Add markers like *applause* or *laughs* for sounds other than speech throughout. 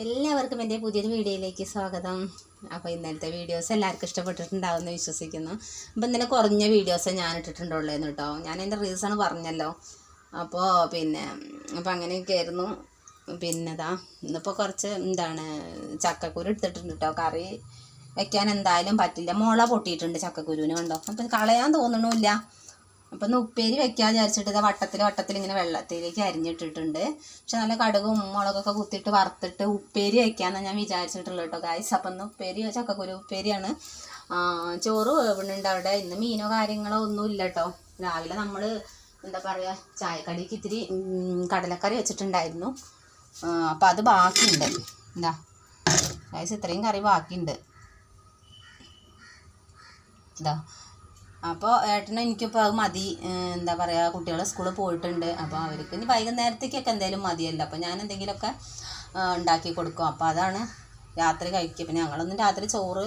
എല്ലാവർക്കും എന്റെ പുതിയൊരു വീഡിയോയിലേക്ക് സ്വാഗതം. അപ്പോൾ ഇന്നലത്തെ വീഡിയോസ് എല്ലാവർക്കും ഇഷ്ടപ്പെട്ടിട്ടുണ്ടാവുമെന്ന് വിശ്വസിക്കുന്നു. അപ്പോൾ ഇന്നലെ കുറഞ്ഞ വീഡിയോസ് ഞാൻ ഇട്ടിട്ടുണ്ടുള്ളൂ കേട്ടോ. ഞാൻ എന്റെ റീസൺ പറഞ്ഞല്ലോ. അപ്പോൾ പിന്നെ അപ്പോൾ അങ്ങനെയൊക്കെ ആയിരുന്നു. പിന്നെതാ ഇന്നിപ്പോൾ കുറച്ച് എന്താണ് ചക്കക്കുരു എടുത്തിട്ടുണ്ട് കേട്ടോ. കറി വെക്കാൻ എന്തായാലും പറ്റില്ല. മുള പൊട്ടിയിട്ടുണ്ട് ചക്കക്കുരുവിന് കണ്ടോ? അപ്പം കളയാൻ തോന്നണില്ല അപ്പം ഒന്ന് ഉപ്പേരി വെക്കാൻ വിചാരിച്ചിട്ട് ഇതാ വട്ടത്തിൽ വട്ടത്തിൽ ഇങ്ങനെ വെള്ളത്തിലേക്ക് അരിഞ്ഞിട്ടിട്ടുണ്ട്. പക്ഷെ നല്ല കടുകും മുളകൊക്കെ കുത്തിയിട്ട് വറുത്തിട്ട് ഉപ്പേരി വെക്കാമെന്നാണ് ഞാൻ വിചാരിച്ചിട്ടുള്ളത് കേട്ടോ ഗായ്സ് അപ്പം ഇന്ന് ഉപ്പേരി ചക്കക്കുരു ഉപ്പേരിയാണ്. ചോറ് വേവുന്നുണ്ട് അവിടെ ഇന്ന് മീനോ കാര്യങ്ങളോ ഒന്നും ഇല്ല കേട്ടോ. രാവിലെ നമ്മൾ എന്താ പറയുക ചായക്കടിക്ക് ഇത്തിരി കടലക്കറി വെച്ചിട്ടുണ്ടായിരുന്നു. അപ്പം അത് ബാക്കിയുണ്ട്. എന്താ ഗായ്സ് ഇത്രയും കറി ബാക്കിയുണ്ട്. ഇതാ അപ്പോൾ ഏട്ടനും എനിക്കിപ്പോൾ അത് മതി എന്താ പറയുക കുട്ടികൾ സ്കൂളിൽ പോയിട്ടുണ്ട്. അപ്പോൾ അവർക്ക് ഇനി വൈകുന്നേരത്തേക്കൊക്കെ എന്തായാലും മതിയല്ലോ. അപ്പോൾ ഞാൻ എന്തെങ്കിലുമൊക്കെ ഉണ്ടാക്കി കൊടുക്കും. അപ്പോൾ അതാണ് രാത്രി കഴിക്കുക. പിന്നെ ഞങ്ങളൊന്നും രാത്രി ചോറ്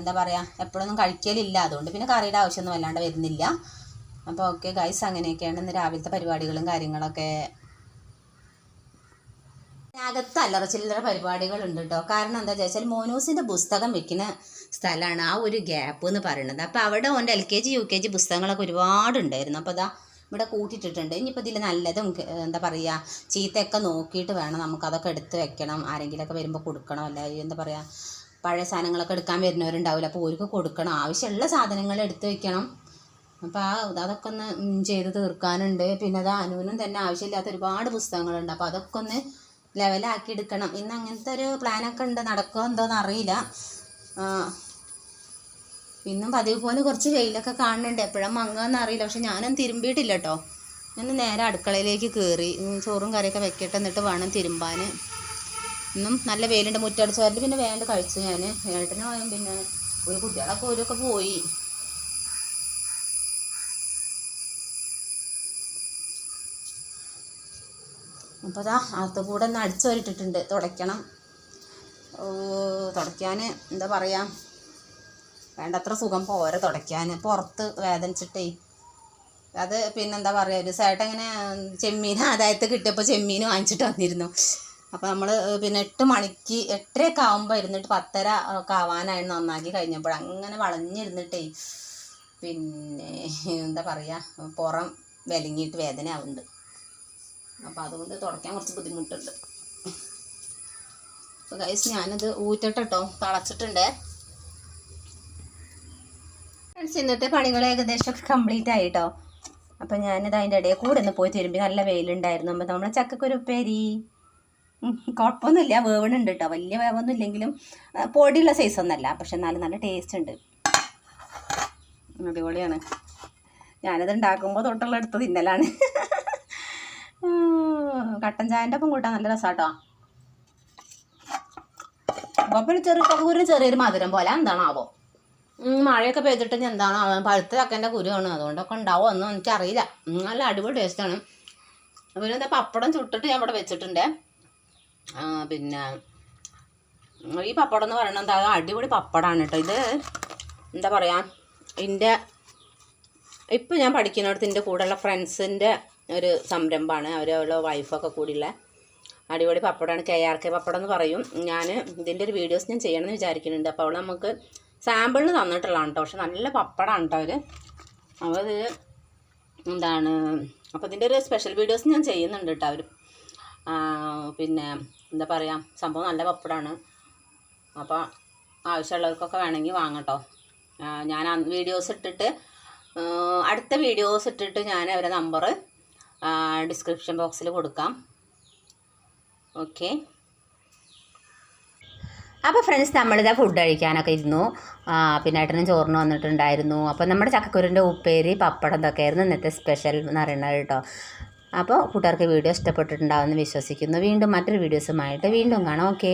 എന്താ പറയുക എപ്പോഴൊന്നും കഴിക്കലില്ല. അതുകൊണ്ട് പിന്നെ കറിയുടെ ആവശ്യമൊന്നും വല്ലാണ്ട് വരുന്നില്ല. അപ്പോൾ ഓക്കെ ഗൈസ് അങ്ങനെയൊക്കെയാണ് ഇന്ന് രാവിലത്തെ പരിപാടികളും കാര്യങ്ങളൊക്കെ അകത്ത് അല്ലറ ചില്ലറ പരിപാടികളുണ്ട് കേട്ടോ കാരണം എന്താ വെച്ചാൽ മോനൂസിന്റെ പുസ്തകം വെക്കുന്ന സ്ഥലമാണ് ആ ഒരു ഗ്യാപ്പ് എന്ന് പറയുന്നത്. അപ്പോൾ അവിടെ ഓന്റെ L K G U K G പുസ്തകങ്ങളൊക്കെ ഒരുപാടുണ്ടായിരുന്നു. അപ്പോൾ അതാ ഇവിടെ കൂട്ടിയിട്ടിട്ടുണ്ട്. ഇനിയിപ്പോൾ ഇതിൽ നല്ലതും എന്താ പറയുക ചീത്തയൊക്കെ നോക്കിയിട്ട് വേണം നമുക്കതൊക്കെ എടുത്ത് വെക്കണം. ആരെങ്കിലുമൊക്കെ വരുമ്പോൾ കൊടുക്കണം? അല്ല എന്താ പറയുക പഴയ സാധനങ്ങളൊക്കെ എടുക്കാൻ വരുന്നവരുണ്ടാവില്ല. അപ്പോൾ ഓർക്ക് കൊടുക്കണം. ആവശ്യമുള്ള സാധനങ്ങൾ എടുത്ത് വെക്കണം. അപ്പോൾ ആ അതൊക്കെ ഒന്ന് ചെയ്ത് തീർക്കാനുണ്ട്. പിന്നെ അത് അനുവിനും തന്നെ ആവശ്യമില്ലാത്ത ഒരുപാട് പുസ്തകങ്ങളുണ്ട്. അപ്പോൾ അതൊക്കെ ഒന്ന് ലെവലാക്കി എടുക്കണം. ഇന്ന് അങ്ങനത്തെ ഒരു പ്ലാനൊക്കെ ഉണ്ട്. നടക്കുമോ എന്തോന്ന് അറിയില്ല. ഇന്നും പതിവ് പോലെ കുറച്ച് വെയിലൊക്കെ കാണുന്നുണ്ട്. എപ്പോഴും മങ്ങാന്ന് അറിയില്ല. പക്ഷെ ഞാനൊന്നും തിരുമ്പിയിട്ടില്ല കേട്ടോ ഞാൻ നേരെ അടുക്കളയിലേക്ക് കയറി ചോറും കറിയൊക്കെ വെക്കട്ടെ എന്നിട്ട് വേണം തിരുമ്പാൻ ഇന്നും നല്ല വെയിലുണ്ട്. മുറ്റടിച്ച് പിന്നെ വേണ്ട കഴിച്ചു ഞാൻ ഏട്ടനും പിന്നെ ഒരു കുട്ടികളൊക്കെ ഓരൊക്കെ പോയി. അപ്പോൾ അതാ കൂടെ ഒന്ന് അടിച്ചു വരിട്ടിട്ടുണ്ട് തുടയ്ക്കണം തുടയ്ക്കാൻ എന്താ പറയുക വേണ്ടത്ര സുഖം പോരെ തുടയ്ക്കാൻ പുറത്ത് വേദനിച്ചിട്ടേ. അത് പിന്നെന്താ പറയുക ഒരു സൈഡ് അങ്ങനെ ചെമ്മീൻ ആദായത്ത് കിട്ടിയപ്പോൾ ചെമ്മീൻ വാങ്ങിച്ചിട്ട് വന്നിരുന്നു. അപ്പോൾ നമ്മൾ പിന്നെ എട്ട് മണിക്ക് എട്ടരയൊക്കെ ആകുമ്പോൾ ഇരുന്നിട്ട് പത്തര ഒക്കെ ആവാനായിരുന്നു നന്നാക്കി കഴിഞ്ഞപ്പോൾ അങ്ങനെ വളഞ്ഞിരുന്നിട്ടേ. പിന്നെ എന്താ പറയുക പുറം വിലങ്ങിയിട്ട് വേദന ആവുന്നുണ്ട് അപ്പോൾ അതുകൊണ്ട് തുടയ്ക്കാൻ കുറച്ച് ബുദ്ധിമുട്ടുണ്ട്. അപ്പോൾ ഗൈസ് ഞാനത് ഊറ്റിട്ടോ തളച്ചിട്ടുണ്ട്. ഫ്രണ്ട്സ് ഇന്നത്തെ പണികൾ ഏകദേശം കംപ്ലീറ്റ് ആയിട്ടോ. അപ്പം ഞാനിത് അതിന്റെ ഇടയിൽ കൂടെ ഒന്ന് പോയി തിരുമ്പി നല്ല വെയിലുണ്ടായിരുന്നു. അപ്പം നമ്മളെ ചക്കക്കുരു ഉം, കുഴപ്പമൊന്നുമില്ല വേവണുണ്ട് കേട്ടോ വലിയ വേവൊന്നും ഇല്ലെങ്കിലും പൊടിയുള്ള സൈസ് ഒന്നല്ല. പക്ഷെ എന്നാലും നല്ല ടേസ്റ്റ് ഉണ്ട്. അടിപൊളിയാണ്. ഞാനത് ഉണ്ടാക്കുമ്പോൾ തൊട്ടുള്ള എടുത്ത് തിന്നലാണ്. *laughs* കട്ടൻ ചായന്റെ ഒപ്പം കൂട്ടാൻ നല്ല രസാട്ടോ. അപ്പം ചെറിയ കുരു ചെറിയൊരു മധുരം പോലെ എന്താണാവോ. മഴയൊക്കെ പെയ്തിട്ട് എന്താണ്? പഴുത്ത ചക്കന്റെ കുരുവാണ്. അതുകൊണ്ടൊക്കെ ഉണ്ടാവോ ഒന്നും എനിക്കറിയില്ല. നല്ല അടിപൊളി ടേസ്റ്റാണ് പിന്നെ എന്താ പപ്പടം ചുട്ടിട്ട് ഞാൻ ഇവിടെ വെച്ചിട്ടുണ്ട്. പിന്നെ ഈ പപ്പടം എന്ന് പറയുന്നത് എന്താ? അടിപൊളി പപ്പടമാണ് കേട്ടോ ഇത് എന്താ പറയുക എന്റെ ഇപ്പം ഞാൻ പഠിക്കുന്നിടത്ത് എന്റെ കൂടെയുള്ള ഫ്രണ്ട്സിന്റെ ഒരു സംരംഭമാണ്. അവർ അവരുടെ വൈഫൊക്കെ കൂടിയുള്ള അടിപൊളി പപ്പടമാണ്. കെ ആർ കെ പപ്പടം എന്ന് പറയും. ഞാൻ ഇതിന്റെ ഒരു വീഡിയോസ് ഞാൻ ചെയ്യണമെന്ന് വിചാരിക്കുന്നുണ്ട്. അപ്പോൾ അവൾ നമുക്ക് സാമ്പിളിന് തന്നിട്ടുള്ളതാണ് കേട്ടോ പക്ഷെ നല്ല പപ്പടമാണ് കേട്ടോ അവർ അപ്പോൾ എന്താണ്? അപ്പോൾ ഇതിന്റെ ഒരു സ്പെഷ്യൽ വീഡിയോസ് ഞാൻ ചെയ്യുന്നുണ്ട് കേട്ടോ അവർ പിന്നെ എന്താ പറയുക സംഭവം നല്ല പപ്പടമാണ് അപ്പോൾ ആവശ്യമുള്ളവർക്കൊക്കെ വേണമെങ്കിൽ വാങ്ങട്ടോ ഞാൻ വീഡിയോസ് ഇട്ടിട്ട് അടുത്ത വീഡിയോസ് ഇട്ടിട്ട് ഞാൻ അവരുടെ നമ്പർ ഡിസ്ക്രിപ്ഷൻ ബോക്സിൽ കൊടുക്കാം. ഓക്കെ അപ്പോൾ ഫ്രണ്ട്സ് നമ്മളിതാ ഫുഡ് കഴിക്കാനൊക്കെ ഇരുന്നു. പിന്നെ ഏട്ടനും ചോറിന് വന്നിട്ടുണ്ടായിരുന്നു. അപ്പോൾ നമ്മുടെ ചക്കക്കുരുന്റെ ഉപ്പേരി പപ്പടം ഇതൊക്കെ ആയിരുന്നു ഇന്നത്തെ സ്പെഷ്യൽ എന്ന് പറയുന്നത് കേട്ടോ. അപ്പോൾ കൂട്ടുകാർക്ക് വീഡിയോ ഇഷ്ടപ്പെട്ടിട്ടുണ്ടാവുമെന്ന് വിശ്വസിക്കുന്നു. വീണ്ടും മറ്റൊരു വീഡിയോസുമായിട്ട് വീണ്ടും കാണാം. ഓക്കെ